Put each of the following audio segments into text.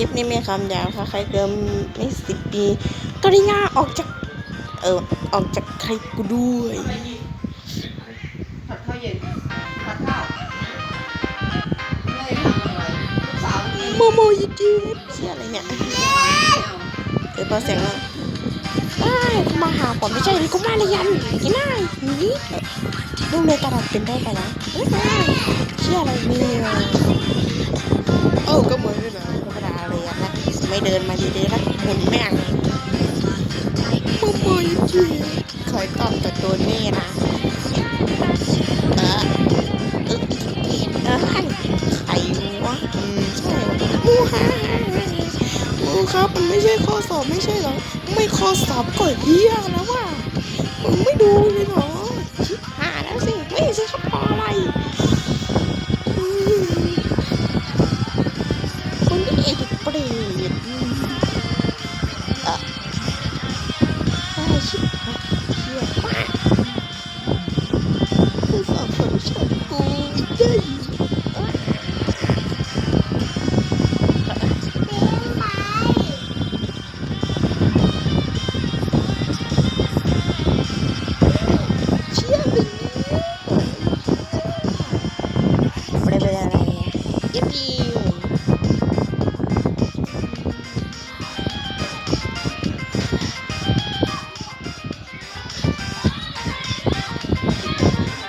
คลิปนี้มีคำหยาบค่ะ ใครเกินไม่สิบปีกริยาออกจาก เออออกจากใคลิปกูด้วยผัดข้าวเย็นผัดข้าวโมโมยจีเชื่ออะไรเนี่ยเออพอเสียงว่าไอ้มาหาผมไม่ใช่นี่กูมาเลยยันกินได้นี่ลูกเลยกระดาษเป็นได้ไปแล้วเอ้ยเชื่ออะไรเนี่ยเอ้าก็เหมือนด้วยนะธรรมดาเลยนะ เดินมาดีๆนะหมุนแม่งโมโมยจีคอยตอบกับตัวนี่นะเออเออเออใครวะอืมใช่มูฮ่าครูครับมันไม่ใช่ข้อสอบไม่ใช่หรอไม่ข้อสอบก็เฮี้ยแล้วว่ามึงไม่ดูเลยเหรอ ส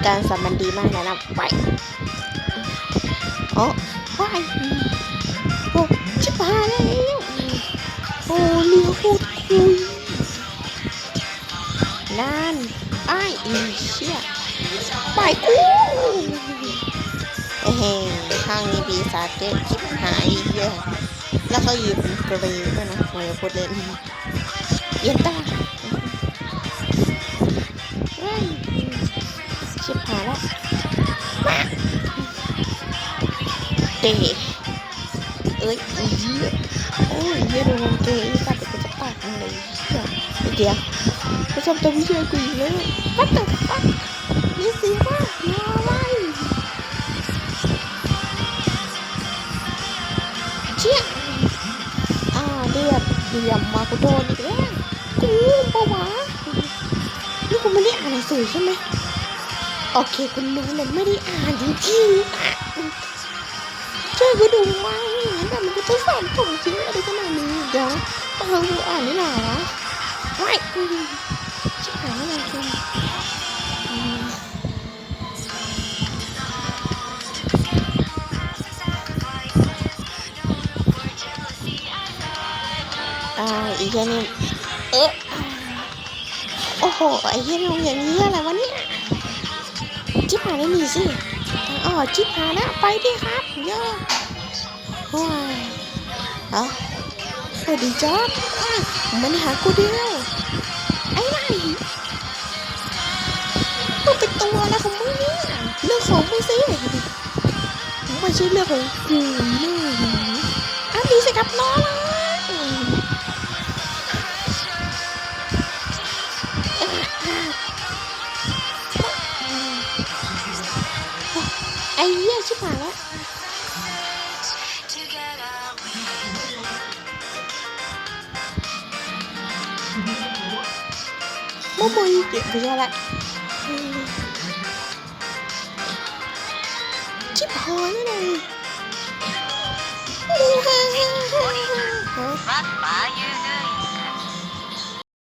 การสัมมันดีมากนะนะไปโอ้ไปโอ้ชิบหายแล้วโอ้เรือพูดคุยนั่นไอ้อีเชี่ยไปกูเฮ้ยข้างนี้ปีศาจเจ๊ชิบหายเยอะแล้วเขายืนเป็นเกลียวด้วยนะไม่ได้พูดเล่นเย็นตา เตะเอ้ยอีเหี้ยโอ้ยเหี้ยโดนเกย์สัตว์เดี๋ยวกูจะปากมันเลยเหี้ยเดี๋ยวไปทำตัววิเชียรกูอีกแล้ววัดแต่ฟักนี่สิว่ารออะไรเชี่ยอ่าเดือดเดือมมากูโดนอีกแล้วกูปะวะนี่กูไม่ได้อ่านหนังสือใช่ไหมโอเคคุณรู้เลยไม่ได้อ่านจริงๆ อะช่วยกูดูไว้แต่มันก็จะสอนผมจริงอะไรขนาดนี้เดี๋ยวฟังกูอ่านนี่หนาวะไว้ อืมชิบหายแล้วนะคุณอืมอ่าอีกแค่นี้เอ๊ะโอ้โหไอ้เหี้ยโรงเรียนนี้อะไรวะเนี่ยชิบหายแล้วนี่สิอ๋อชิบหาแล้วไปดิครับเยอะโอ้ยเอาสวัสดีจ๊อบมันหากูเดียวไอ้ไรมึงเป็นตัวอะไรของมึงเนี่ยเรื่องของมึงสิไม่ใช่เรื่องของกูเลยอ้าวมีสิครับน้อง ไอ้เหี้ยชิบหายแล้วโมโมยเก็บไปแล้วละชิบหายแล้วเลยฮะ